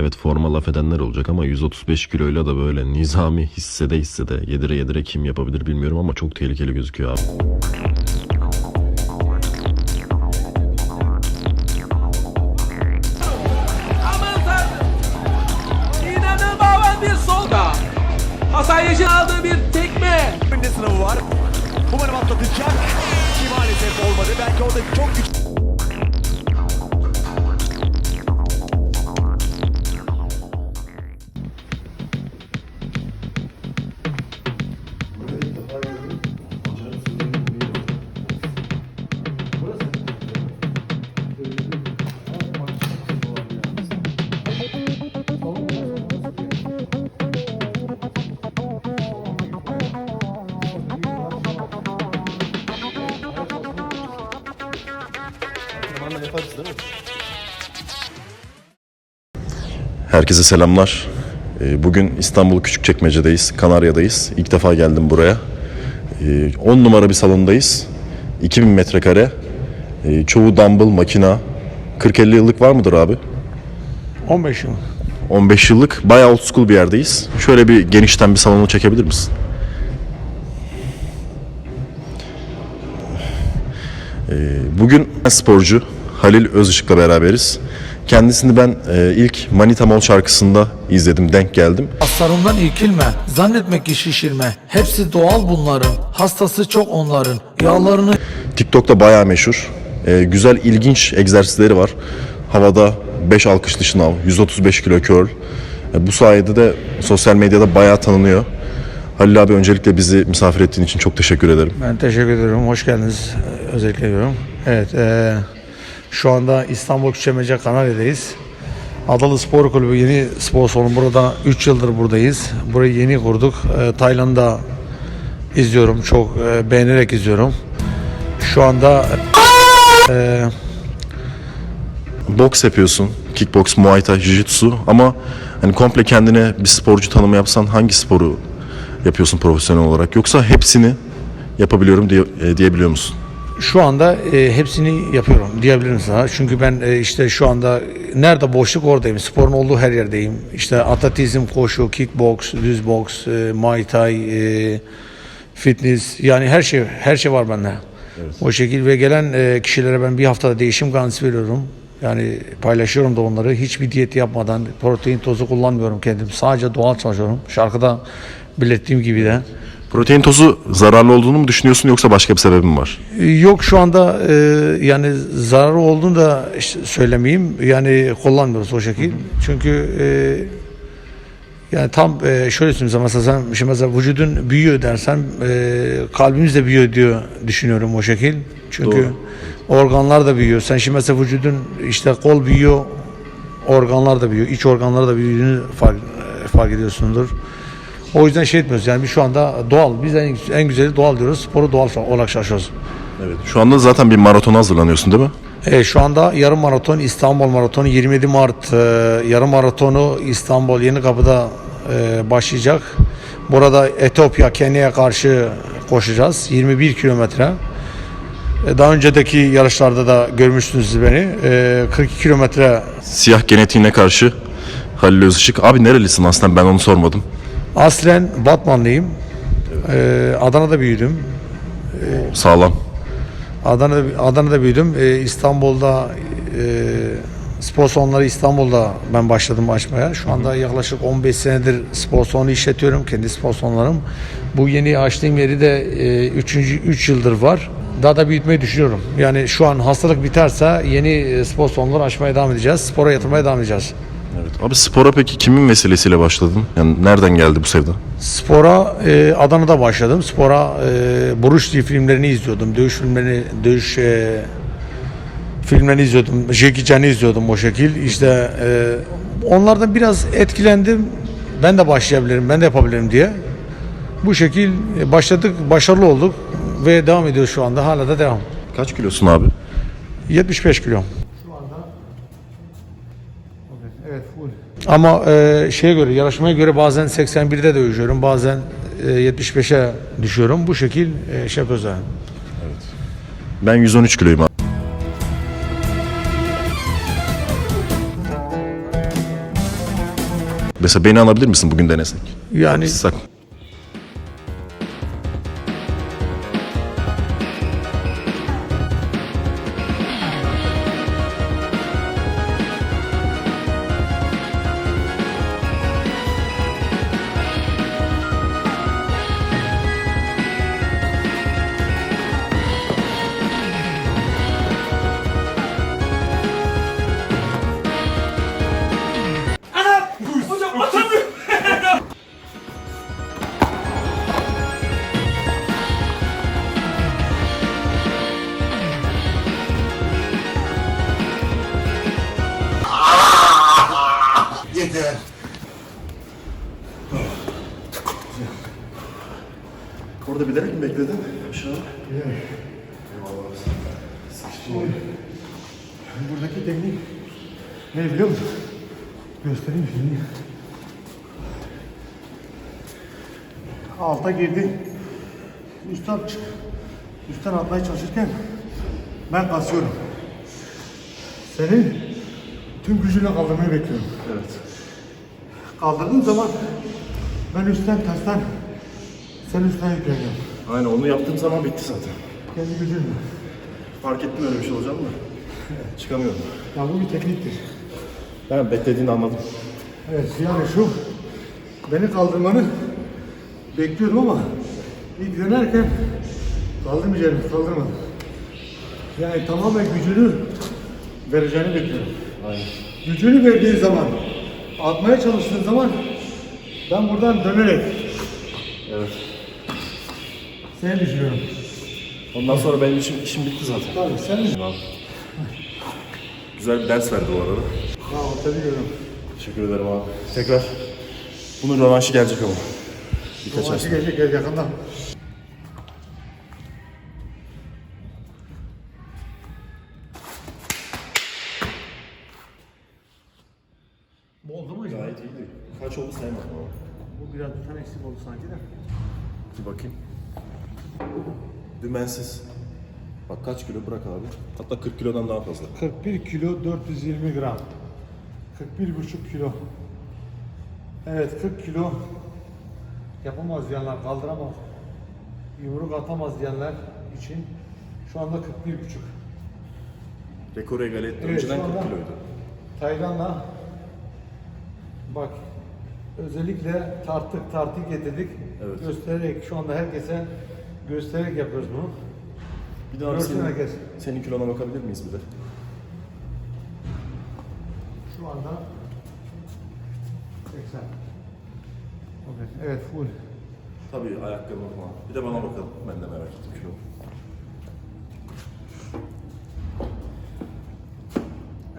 Evet forma laf edenler olacak ama 135 kiloyla da böyle nizami hissede hissede yedire yedire kim yapabilir bilmiyorum ama çok tehlikeli gözüküyor abi. Hasan Yeşil aldığı bir Herkese selamlar. Ee, Bugün İstanbul Küçükçekmece'deyiz, Kanarya'dayız. İlk defa geldim buraya. 10 numara bir salondayız. 2000 metrekare. Ee, Çoğu dumbbell, makina. 40-50 yıllık var mıdır abi? 15 yıl. 15 yıllık. Bayağı old school bir yerdeyiz. Şöyle bir genişten bir salonu çekebilir misin? Ee, Bugün sporcu Halil Özışık'la beraberiz. Kendisini ben e, ilk Manita Mol şarkısında izledim, denk geldim. Aslarından irkilme, zannetmek ki şişirme. Hepsi doğal bunların, hastası çok onların. Yağlarını TikTok'ta bayağı meşhur. Ee, güzel, ilginç egzersizleri var. Havada 5 alkışlı şınav, 135 kilo curl. Ee, bu sayede de sosyal medyada bayağı tanınıyor. Halil abi öncelikle bizi misafir ettiğin için çok teşekkür ederim. Ben teşekkür ediyorum. Hoş geldiniz. Özellikle diyorum. Evet. eee, şu anda İstanbul Küçükçekmece Kanarya'dayız. Adalı Spor Kulübü yeni spor salonu. Burada 3 yıldır buradayız. Burayı yeni kurduk. Eee, Tayland'da izliyorum. Çok eee, beğenerek izliyorum. Şu anda eee Boks yapıyorsun, kickbox, muay thai, jiu-jitsu ama hani komple kendine bir sporcu tanımı yapsan hangi sporu yapıyorsun profesyonel olarak yoksa hepsini yapabiliyorum diye, e, diyebiliyor musun? Şu anda e, hepsini yapıyorum diyebilirim sana. Çünkü ben e, işte şu anda nerede boşluk oradayım. Sporun olduğu her yerdeyim. İşte atletizm, koşu, kickbox, düz boks, e, muay thai, e, fitness yani her şey her şey var bende. O şekil ve gelen e, kişilere ben bir haftada değişim garantisi veriyorum. Yani paylaşıyorum da onları. Hiçbir diyet yapmadan protein tozu kullanmıyorum kendim. Sadece doğal çalışıyorum. Şarkıda belirttiğim gibi de. Protein tozu zararlı olduğunu mu düşünüyorsun yoksa başka bir sebebi mi var? Yok şu anda e, yani zararı olduğunu da işte söylemeyeyim. Yani kullanmıyoruz o şekil. Çünkü e, yani tam e, şöyle söyleyeyim mesela sen şimdi mesela vücudun büyüyor dersen e, kalbimiz de büyüyor diyor düşünüyorum o şekil. Çünkü Doğru. organlar da büyüyor. Sen şimdi mesela vücudun işte kol büyüyor, organlar da büyüyor, iç organlar da büyüdüğünü fark, e, fark ediyorsundur. O yüzden şey etmiyoruz yani biz şu anda doğal, biz en, en güzeli doğal diyoruz, sporu doğal olarak çalışıyoruz. Evet. Şu anda zaten bir maratona hazırlanıyorsun değil mi? E, şu anda yarım maraton İstanbul maratonu 27 Mart e, yarım maratonu İstanbul Yenikapı'da e, başlayacak. Burada Etiyopya, Kenya'ya karşı koşacağız. 21 kilometre. E, daha önceki yarışlarda da görmüşsünüz siz beni. E, 42 kilometre Siyah genetiğine karşı Halil Özışık. Abi nerelisin aslında ben onu sormadım. Aslen Batmanlıyım. E, Adana'da büyüdüm. Sağlam. Adana'da, Adana'da büyüdüm. Ee, İstanbul'da e, spor salonları İstanbul'da ben başladım açmaya. Şu anda yaklaşık 15 senedir spor salonu işletiyorum. Kendi spor salonlarım. Bu yeni açtığım yeri de 3. 3 yıldır var. Daha da büyütmeyi düşünüyorum. Yani şu an hastalık biterse yeni e, spor salonları açmaya devam edeceğiz. Spora yatırmaya devam edeceğiz. Evet. Abi spora peki kimin vesilesiyle başladın? Yani nereden geldi bu sevda? Spora e, Adana'da başladım. Spora e, Bruce Lee filmlerini izliyordum. Dövüş filmlerini, dövüş e, filmlerini izliyordum. Jackie Chan'ı izliyordum o şekil. İşte e, onlardan biraz etkilendim. Ben de başlayabilirim, ben de yapabilirim diye. Bu şekil e, başladık, başarılı olduk ve devam ediyoruz şu anda. Hala da devam. Kaç kilosun abi? 75 kilo. Ama e, şeye göre, yarışmaya göre bazen 81'de dövüşüyorum, bazen e, 75'e düşüyorum. Bu şekil e, şey yapıyoruz yani. Ben 113 kiloyum abi. Mesela beni alabilir misin bugün denesek? Yani Sak. Orada bilerek mi bekledin? Aşağı. Buradaki teknik ne biliyor musun? Göstereyim şimdi. Alta girdi. Üstten çık. Üstten atmaya çalışırken ben kasıyorum. Seni tüm gücüyle kaldırmayı bekliyorum. Evet. Kaldırdığın zaman ben üstten tersten sen üstten yükleniyorum. Aynen onu yaptığım zaman bitti zaten. Kendi gücünle. Fark ettim öyle bir şey olacağını da. Çıkamıyorum. Ya bu bir tekniktir. Ben beklediğini anladım. Evet yani şu beni kaldırmanı bekliyordum ama ilk dönerken kaldırmayacağını kaldırmadım. Yani tamamen gücünü vereceğini bekliyorum. Aynen. Gücünü verdiği zaman, atmaya çalıştığın zaman ben buradan dönerek Evet. Seni düşünüyorum. Ondan sonra benim işim, işim bitti zaten. Tabii sen? Abi. Güzel bir ders verdi bu arada. Bravo, tebrik. Teşekkür ederim abi. Tekrar. Bunun rövanşı gelecek ama. Birkaç ay Maçı sonra. gelecek gel yakında. Bu oldu mu acaba? Gayet iyiydi. Kaç oldu saymadım ama. Bu biraz bir tane eksik oldu sanki de. Bir bakayım. Dümensiz. Bak kaç kilo bırak abi. Hatta 40 kilodan daha fazla. 41 kilo 420 gram. 41,5 kilo. Evet 40 kilo yapamaz diyenler kaldıramaz. Yumruk atamaz diyenler için şu anda 41,5. Rekoru egale etti. Evet, Önceden şu 40 anda- kiloydu. Taylan'la bak özellikle tarttık tartı getirdik. Evet. Göstererek şu anda herkese göstererek yapıyoruz bunu. Bir daha Görsün senin, herkes. senin kilona bakabilir miyiz bir de? Şu anda 80. Okey. Evet full. Tabii ayakkabı falan. Bir de bana bakalım. Ben de merak ettim kilo.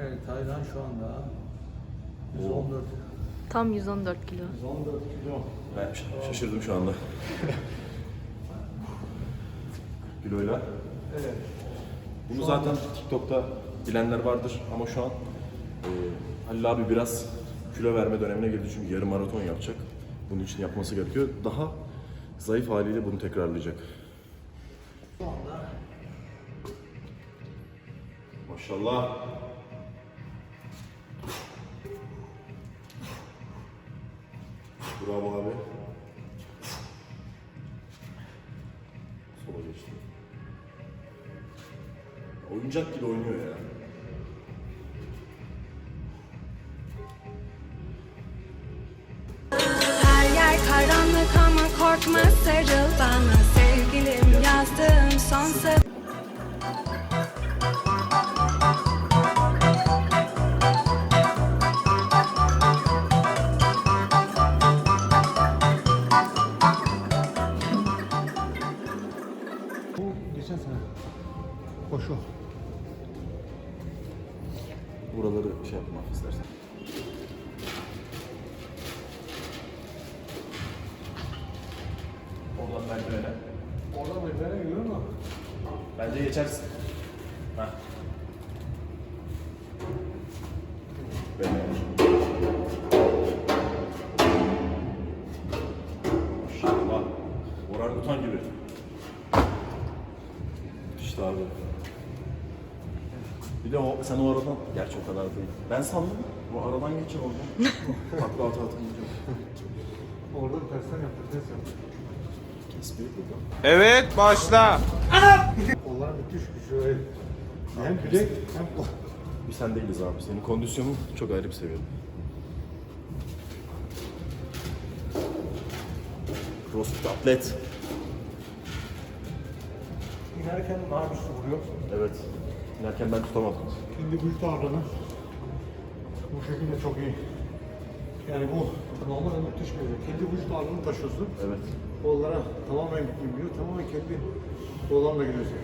evet Taylan şu anda 114 Tam 114 kilo. 114 kilo. Ben şaşırdım şu anda. Kiloyla. Evet. Bunu zaten TikTok'ta bilenler vardır ama şu an e, Halil abi biraz kilo verme dönemine girdi çünkü yarım maraton yapacak. Bunun için yapması gerekiyor. Daha zayıf haliyle bunu tekrarlayacak. Maşallah. Bravo abi. Sola geçti. Oyuncak gibi oynuyor ya. Karanlık ama korkma sarıl bana Sevgilim yazdığım son satır Oradan merdivene. Orada merdivene görüyor musun? Bence geçersin. Heh. Maşallah. Orangutan gibi. İşte abi. Bir de o, sen o aradan, gerçi o kadar değil. Ben sandım, bu aradan geçer oradan. Takla ata gideceğim. Orada tersten yaptı, ters yaptı. Evet başla. Kollar müthiş güçlü. öyle. Hem bilek hem kol. Bir sen değiliz abi. Senin kondisyonun çok ayrı bir seviyede. Crossfit atlet. İnerken daha güçlü vuruyor. Evet. İnerken ben tutamadım. Kendi vücut ağırlığını bu şekilde çok iyi. Yani bu normalde müthiş bir şey. Kendi vücut ağırlığını taşıyorsun. Evet. Kollara tamamen gitmiyor. Tamamen kendi kollarla gidiyorsun.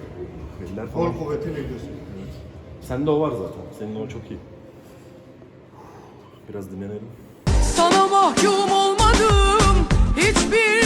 Eller Kol falan. kuvvetiyle gidiyorsun. Sende o var zaten. Senin o çok iyi. Biraz dinlenelim. Sana mahkum olmadım hiçbir